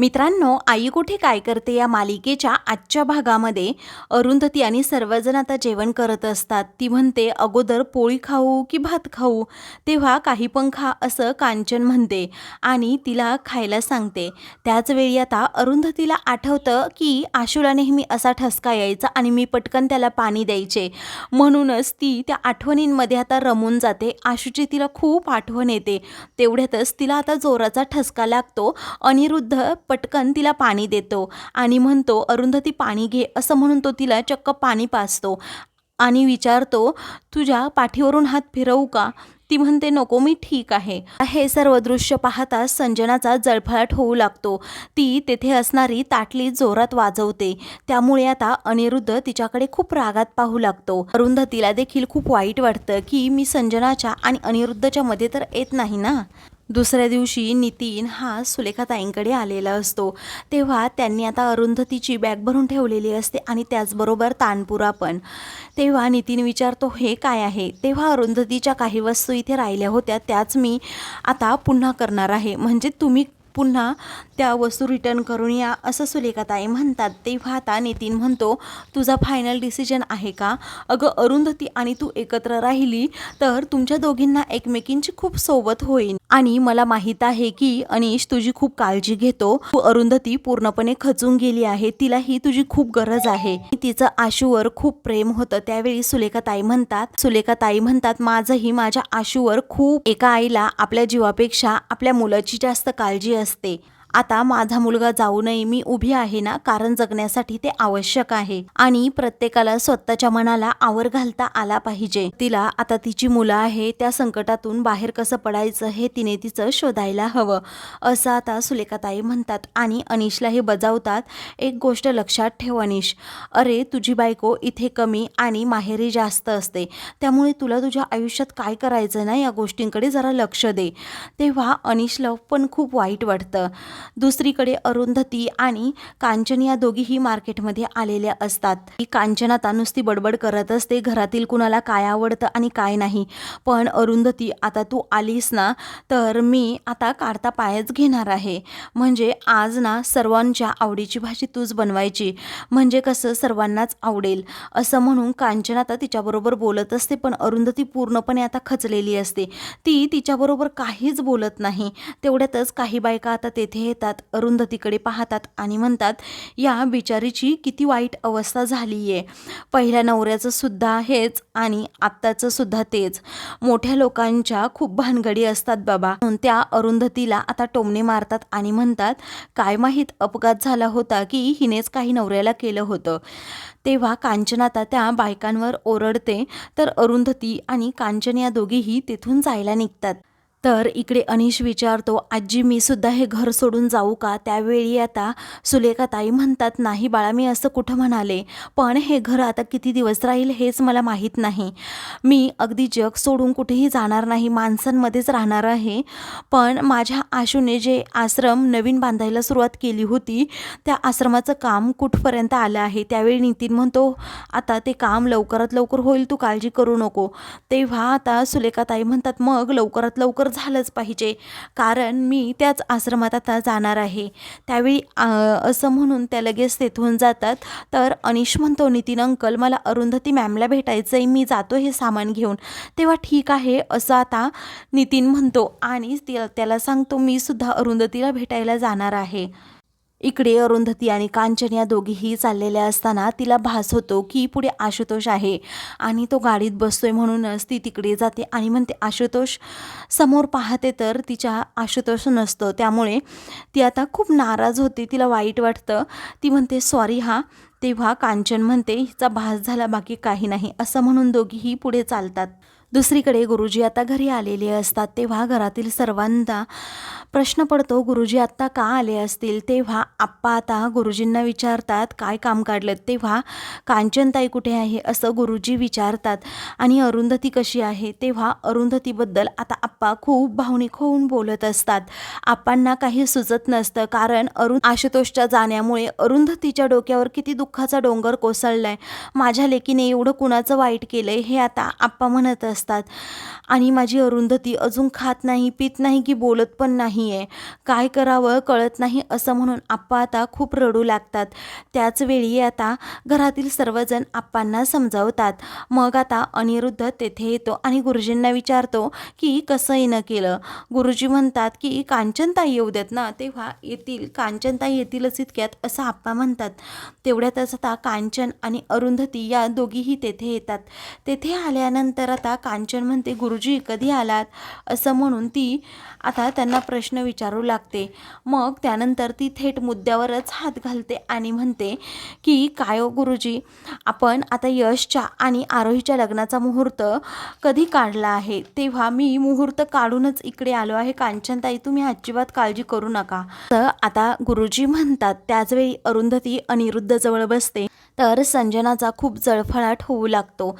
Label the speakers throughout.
Speaker 1: मित्रांनो आई कुठे काय करते या मालिकेच्या आजच्या भागामध्ये? अरुंधती आणि सर्वजण आता जेवण करत असतात. ती म्हणते अगोदर पोळी खाऊ की भात खाऊ? तेव्हा काही पण खा असं कांचन म्हणते आणि तिला खायला सांगते. त्याचवेळी आता अरुंधतीला आठवतं की आशूला नेहमी असा ठसका यायचा आणि मी पटकन त्याला पाणी द्यायचे. म्हणूनच ती त्या आठवणींमध्ये आता रमून जाते. आशूची तिला खूप आठवण येते. तेवढ्यातच तिला आता जोराचा ठसका लागतो. अनिरुद्ध पटकन तिला पाणी देतो आणि म्हणतो अरुंधती पाणी घे असं म्हणून तो तिला चक्क पाणी पाजतो आणि विचारतो तुझ्या पाठीवरून हात फिरवू का? ती म्हणते नको मी ठीक आहे. हे सर्व दृश्य पाहताच संजनाचा जळफळाट होऊ लागतो. ती तेथे असणारी ताटली जोरात वाजवते. त्यामुळे आता अनिरुद्ध तिच्याकडे खूप रागात पाहू लागतो. अरुंधतीला देखील खूप वाईट वाटतं की मी संजनाच्या आणि अनिरुद्धच्या मध्ये तर येत नाही ना? दुसऱ्या दिवशी नितीन हा सुलेखाताईंकडे आलेला असतो. तेव्हा त्यांनी आता अरुंधतीची बॅग भरून ठेवलेली असते आणि त्याचबरोबर तानपुरा पण. तेव्हा नितीन विचारतो हे काय आहे? तेव्हा अरुंधतीच्या काही वस्तू इथे राहिल्या होत्या. त्याच मी आता पुन्हा करणार आहे. म्हणजे तुम्ही पुन्हा त्या वस्तू रिटर्न करून या असं सुलेखाताई म्हणतात. तेव्हा आता नितीन म्हणतो तुझा फायनल डिसिजन आहे का? अगं अरुंधती आणि तू एकत्र राहिली तर तुमच्या दोघींना एकमेकींची खूप सोबत होईल. आणि मला माहीत आहे की अनिश तुझी खूप काळजी घेतो. तू अरुंधती पूर्णपणे खचून गेली आहे. तिलाही तुझी खूप गरज आहे. तिचं आशूवर खूप प्रेम होतं. त्यावेळी सुलेखाताई म्हणतात सुलेखाताई म्हणतात माझंही माझ्या आशूवर खूप एका आईला आपल्या जीवापेक्षा आपल्या मुलाची जास्त काळजी असते. ನಮಸ್ತೆ आता माझा मुलगा जाऊ नये मी उभी आहे ना कारण जगण्यासाठी ते आवश्यक आहे. आणि प्रत्येकाला स्वतःच्या मनाला आवर घालता आला पाहिजे. तिला आता तिची मुलं आहे त्या संकटातून बाहेर कसं पडायचं हे तिने तिचं शोधायला हवं. असं आता सुलेखाताई म्हणतात आणि अनिशला हे बजावतात एक गोष्ट लक्षात ठेव अनिश. अरे तुझी बायको इथे कमी आणि माहेरी जास्त असते. त्यामुळे तुला तुझ्या आयुष्यात काय करायचं ना या गोष्टींकडे जरा लक्ष दे. तेव्हा अनिशला पण खूप वाईट वाटतं. दुसरीकडे अरुंधती आणि कांचन या दोघीही मार्केटमध्ये आलेल्या असतात. कांचन आता नुसती बडबड करत असते घरातील कुणाला काय आवडतं आणि काय नाही. पण अरुंधती आता तू आलीस ना तर मी आता काढता पायच घेणार आहे. म्हणजे आज ना सर्वांच्या आवडीची भाजी तूच बनवायची. म्हणजे कसं सर्वांनाच आवडेल. असं म्हणून कांचन आता तिच्याबरोबर बोलत असते पण अरुंधती पूर्णपणे आता खचलेली असते. ती तिच्याबरोबर काहीच बोलत नाही. तेवढ्यातच काही बायका आता तेथे येतात अरुंधतीकडे पाहतात आणि म्हणतात या बिचारीची किती वाईट अवस्था झाली आहे पहिल्या नवऱ्याचं सुद्धा हेच आणि आत्ताचं सुद्धा तेच. मोठ्या लोकांच्या खूप भानगडी असतात बाबा. म्हणून त्या अरुंधतीला आता टोमणे मारतात आणि म्हणतात काय माहीत अपघात झाला होता की हिनेच काही नवऱ्याला केलं होतं. तेव्हा कांचन आता त्या बायकांवर ओरडते तर अरुंधती आणि कांचन या दोघीही तिथून जायला निघतात. तर इकडे अनिश विचारतो आजी मी सुद्धा हे घर सोडून जाऊ का? त्यावेळी आता सुलेखा ताई म्हणतात नाही बाळा मी असं कुठं म्हणाले? पण हे घर आता किती दिवस राहील हेच मला माहीत नाही. मी अगदी जग सोडून कुठेही जाणार नाही माणसांमध्येच राहणार आहे. पण माझ्या आशूने जे आश्रम नवीन बांधायला सुरुवात केली होती त्या आश्रमाचं काम कुठपर्यंत आलं आहे? त्यावेळी नितीन म्हणतो आता ते काम लवकरात लवकर होईल तू काळजी करू नको. तेव्हा आता सुलेखा ताई म्हणतात मग लवकरात लवकर झालंच पाहिजे. कारण मी त्याच आश्रमात आता जाणार आहे. त्यावेळी असं म्हणून त्या लगेच तेथून जातात. तर अनिश म्हणतो नितीन अंकल मला अरुंधती मॅमला भेटायचं आहे मी जातो हे सामान घेऊन. तेव्हा ठीक आहे असं आता नितीन म्हणतो. आणि त्या- त्याला सांगतो मी सुद्धा अरुंधतीला भेटायला जाणार आहे. इकडे अरुंधती आणि कांचन या दोघीही चाललेल्या असताना तिला भास होतो की पुढे आशुतोष आहे. आणि तो गाडीत बसतोय म्हणूनच ती तिकडे जाते आणि म्हणते आशुतोष समोर पाहते तर तिच्या आशुतोष नसतो त्यामुळे ती आता खूप नाराज होते. तिला वाईट वाटतं. ती म्हणते सॉरी हा. तेव्हा कांचन म्हणते हिचा भास झाला बाकी काही नाही. असं म्हणून दोघीही पुढे चालतात. दुसरीकडे गुरुजी आता घरी आलेले असतात. तेव्हा घरातील सर्वांना प्रश्न पडतो गुरुजी आत्ता का आले असतील? तेव्हा आप्पा आता गुरुजींना विचारतात काय काम काढलं तेव्हा कांचनताई कुठे आहे? असं गुरुजी विचारतात. आणि अरुंधती कशी आहे? तेव्हा अरुंधतीबद्दल आता आप्पा खूप भावनिक होऊन बोलत असतात. आप्पांना काही सुचत नसतं कारण अरुण आशुतोषच्या जाण्यामुळे अरुंधतीच्या डोक्यावर किती दुःखाचा डोंगर कोसळलाय. माझ्या लेकीने एवढं कुणाचं वाईट केलंय? हे आता आप्पा म्हणत असतात. असतात. आणि माझी अरुंधती अजून खात नाही पित नाही की बोलत पण नाही आहे काय करावं कळत नाही असं म्हणून आप्पा आता खूप रडू लागतात. त्याचवेळी आता घरातील सर्वजण आप्पांना समजावतात. मग आता अनिरुद्ध तेथे येतो आणि गुरुजींना विचारतो की कसं येणं केलं? गुरुजी म्हणतात की कांचनताई येऊ देत ना तेव्हा येतील. कांचनताई येतीलच इतक्यात असं आप्पा म्हणतात. तेवढ्यातच आता कांचन आणि अरुंधती या दोघीही तेथे येतात. तेथे आल्यानंतर आता कांचन म्हणते गुरुजी कधी आलात? असं म्हणून ती आता त्यांना प्रश्न विचारू लागते. मग त्यानंतर ती थेट मुद्द्यावरच हात घालते आणि म्हणते की काय हो गुरुजी आपण आता यशच्या आणि आरोहीच्या लग्नाचा मुहूर्त कधी काढला आहे? तेव्हा मी मुहूर्त काढूनच इकडे आलो आहे. कांचनताई तुम्ही अजिबात काळजी करू नका. तर आता गुरुजी म्हणतात. त्याचवेळी अरुंधती अनिरुद्ध जवळ बसते. तर संजनाचा खूप जळफळाट होऊ लागतो.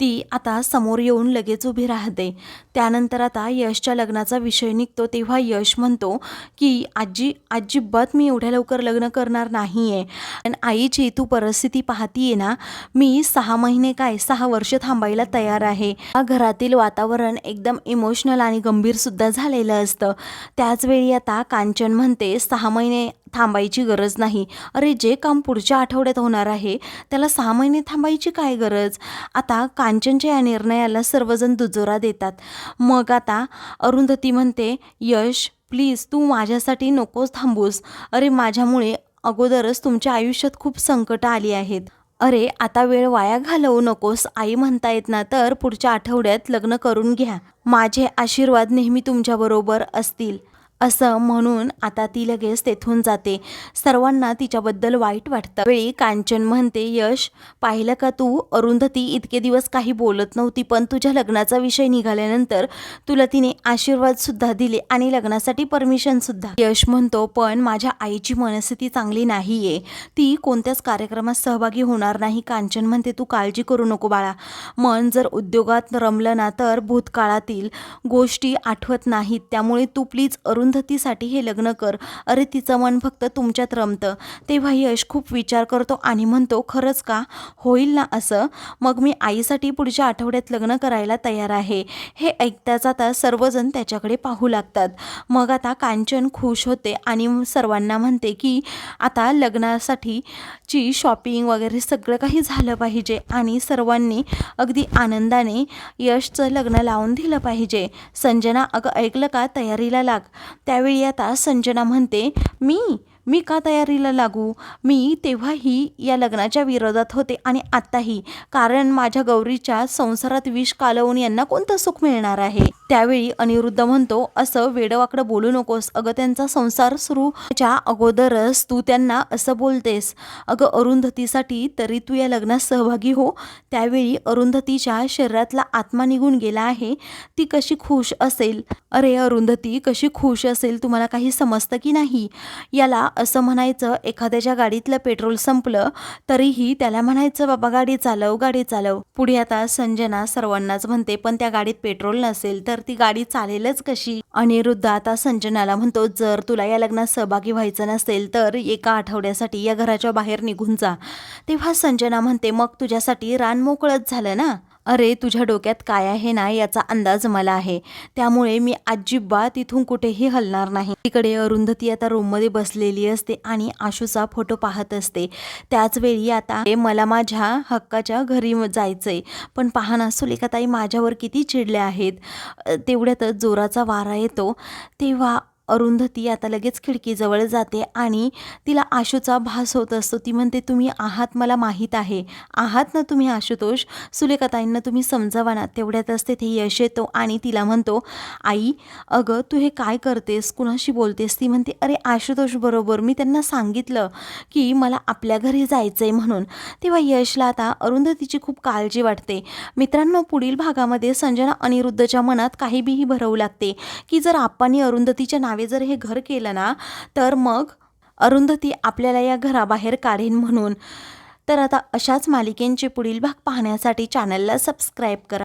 Speaker 1: ती आता समोर येऊन लगेच उभी राहते. त्यानंतर आता यशच्या लग्नाचा विषय निघतो तेव्हा यश म्हणतो की आजी अजिबात मी एवढ्या लवकर लग्न करणार नाही आहे आणि आईची तू परिस्थिती पाहतीये ना मी सहा महिने काय सहा वर्ष थांबायला तयार आहे. घरातील वातावरण एकदम इमोशनल आणि गंभीरसुद्धा झालेलं असतं. त्याचवेळी आता कांचन म्हणते सहा महिने थांबायची गरज नाही. अरे जे काम पुढच्या आठवड्यात होणार आहे त्याला सहा महिने थांबायची काय गरज? आता कांचनच्या या निर्णयाला सर्वजण दुजोरा देतात. मग आता अरुंधती म्हणते यश प्लीज तू माझ्यासाठी नकोस थांबूस. अरे माझ्यामुळे अगोदरच तुमच्या आयुष्यात खूप संकटं आली आहेत. अरे आता वेळ वाया घालवू नकोस. आई म्हणता येत ना तर पुढच्या आठवड्यात लग्न करून घ्या. माझे आशीर्वाद नेहमी तुमच्याबरोबर असतील. असं म्हणून आता ती लगेच तेथून जाते. सर्वांना तिच्याबद्दल वाईट वाटतं. वेळी कांचन म्हणते यश पाहिलं का तू? अरुंधती इतके दिवस काही बोलत नव्हती पण तुझ्या लग्नाचा विषय निघाल्यानंतर तुला तिने आशीर्वाद सुद्धा दिले आणि लग्नासाठी परमिशन सुद्धा. यश म्हणतो पण माझ्या आईची मनस्थिती चांगली नाहीये. ती कोणत्याच कार्यक्रमात सहभागी होणार नाही. कांचन म्हणते तू काळजी करू नको बाळा. मन जर उद्योगात रमलं ना तर भूतकाळातील गोष्टी आठवत नाहीत. त्यामुळे तू प्लीज अरुंधतीसाठी हे लग्न कर. अरे तिचं मन फक्त तुमच्यात रमतं. तेव्हा यश खूप विचार करतो आणि म्हणतो खरंच का? होईल ना असं? मग मी आईसाठी पुढच्या आठवड्यात लग्न करायला तयार आहे. हे ऐकताच आता सर्वजण त्याच्याकडे पाहू लागतात. मग आता कांचन खुश होते आणि सर्वांना म्हणते की आता लग्नासाठी ची शॉपिंग वगैरे सगळं काही झालं पाहिजे आणि सर्वांनी अगदी आनंदाने यशचं लग्न लावून दिलं पाहिजे. संजना अगं ऐकलं का? तयारीला लाग. त्यावेळी आता संजना म्हणते मी मी का तयारीला लागू? मी तेव्हाही या लग्नाच्या विरोधात होते आणि आत्ताही. कारण माझ्या गौरीच्या संसारात विष कालवून यांना कोणतं सुख मिळणार आहे? त्यावेळी अनिरुद्ध म्हणतो असं वेडवाकडं बोलू नकोस. अगं त्यांचा संसार सुरूच्या अगोदरच तू त्यांना असं बोलतेस. अगं अरुंधतीसाठी तरी तू या लग्नात सहभागी हो. त्यावेळी अरुंधतीच्या शरीरातला आत्मा निघून गेला आहे. ती कशी खुश असेल? अरे अरुंधती कशी खुश असेल? तुम्हाला काही समजतं की नाही? याला असं म्हणायचं एखाद्याच्या गाडीतलं पेट्रोल संपलं तरीही त्याला म्हणायचं बाबा गाडी चालव गाडी चालव. पुढे आता संजना सर्वांनाच म्हणते पण त्या गाडीत पेट्रोल नसेल तर ती गाडी चालेलच कशी? अनिरुद्ध आता संजनाला म्हणतो जर तुला या लग्नात सहभागी व्हायचं नसेल तर एका आठवड्यासाठी या घराच्या बाहेर निघून जा. तेव्हा संजना म्हणते मग तुझ्यासाठी रान मोकळत झालं ना? अरे तुझ्या डोक्यात काय आहे ना याचा अंदाज मला आहे. त्यामुळे मी अजिबात इथून कुठेही हलणार नाही. तिकडे अरुंधती आता रूममध्ये बसलेली असते आणि आशूचा फोटो पाहत असते. त्याचवेळी आता मला माझ्या हक्काच्या घरी जायचंय. पण पहा ना सुलेखाताई माझ्यावर किती चिडल्या आहेत. तेवढ्यातच जोराचा वारा येतो. तेव्हा अरुंधती आता लगेच खिडकीजवळ जाते आणि तिला आशूचा भास होत असतो. ती म्हणते तुम्ही आहात मला माहीत आहे. आहात ना तुम्ही आशुतोष? सुलेखाताईंना तुम्ही समजावा ना. तेवढ्यातच तेथे यश येतो आणि तिला म्हणतो आई अगं तू हे काय करतेस? कुणाशी बोलतेस? ती म्हणते अरे आशुतोष बरोबर. मी त्यांना सांगितलं की मला आपल्या घरी जायचं आहे म्हणून. तेव्हा यशला आता अरुंधतीची खूप काळजी वाटते. मित्रांनो पुढील भागामध्ये संजना अनिरुद्धच्या मनात काही बीही भरवू लागते की जर आप्पांनी अरुंधतीच्या नावे नावे जर हे घर केलं ना तर मग अरुंधती आपल्याला या घराबाहेर काढेन म्हणून. तर आता अशाच मालिकेंचे पुढील भाग पाहण्यासाठी चॅनलला सबस्क्राईब करा.